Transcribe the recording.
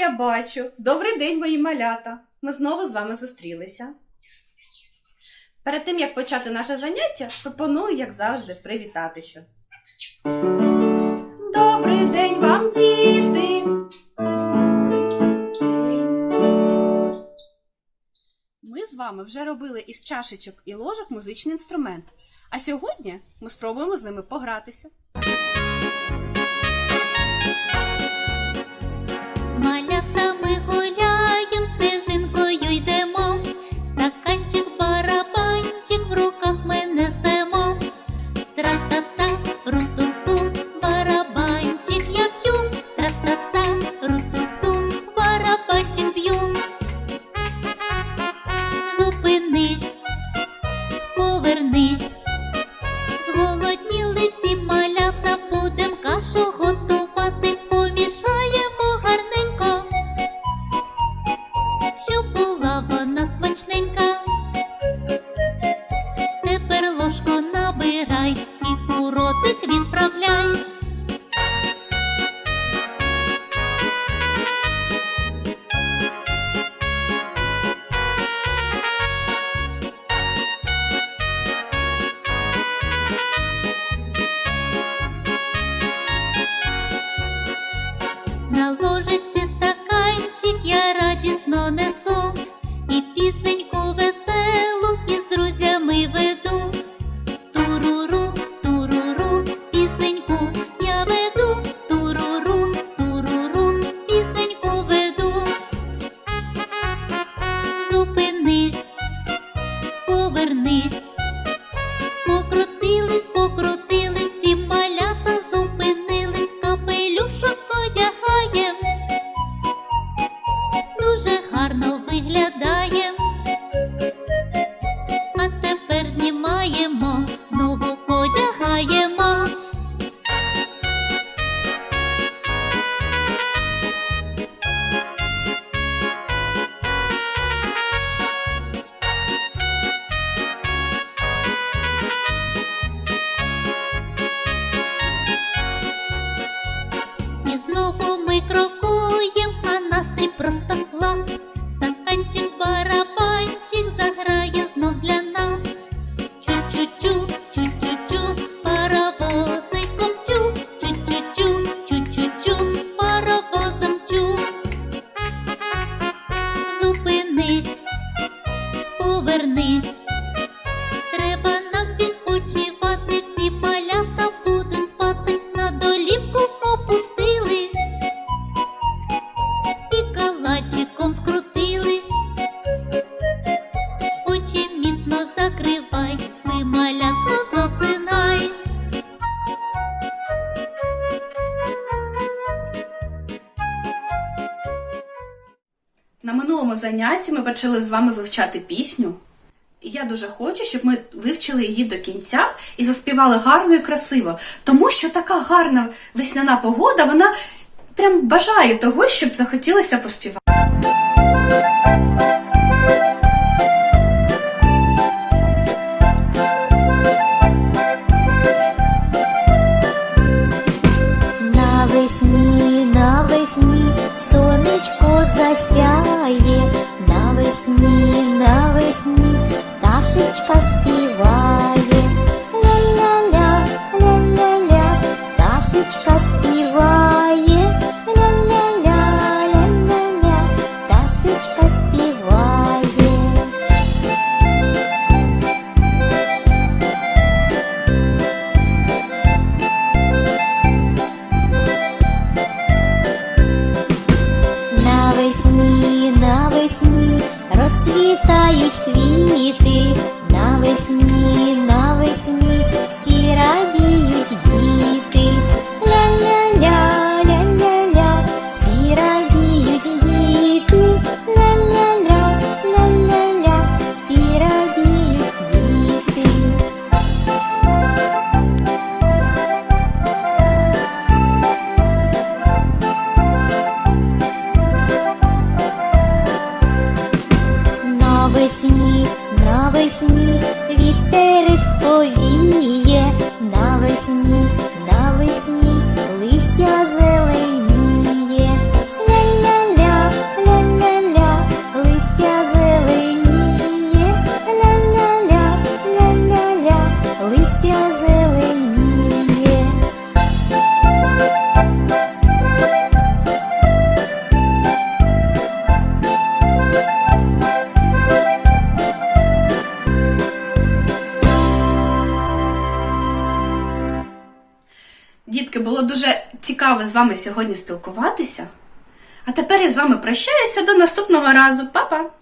я бачу. Добрий день, мої малята. Ми знову з вами зустрілися. Перед тим, як почати наше заняття, пропоную, як завжди, привітатися. Добрий день вам, діти! Ми з вами вже робили із чашечок і ложок музичний інструмент. А сьогодні ми спробуємо з ними погратися. Крокуєм, а настрій просто клас. Стаканчик, барабанчик заграє знов для нас. Чу-чу-чу, чу-чу-чу, паровозиком чу, чу-чу-чу, чу-чу-чу, паровозом чу. Зупинись, повернись. На минулому занятті ми почали з вами вивчати пісню. Я дуже хочу, щоб ми вивчили її до кінця і заспівали гарно і красиво. Тому що така гарна весняна погода, вона прям бажає того, щоб захотілося поспівати. Навесні, навесні сонечко засяє, навесні, навесні пташечка розцвітають スに行ってる дітки, було дуже цікаво з вами сьогодні спілкуватися. А тепер я з вами прощаюся до наступного разу. Па-па!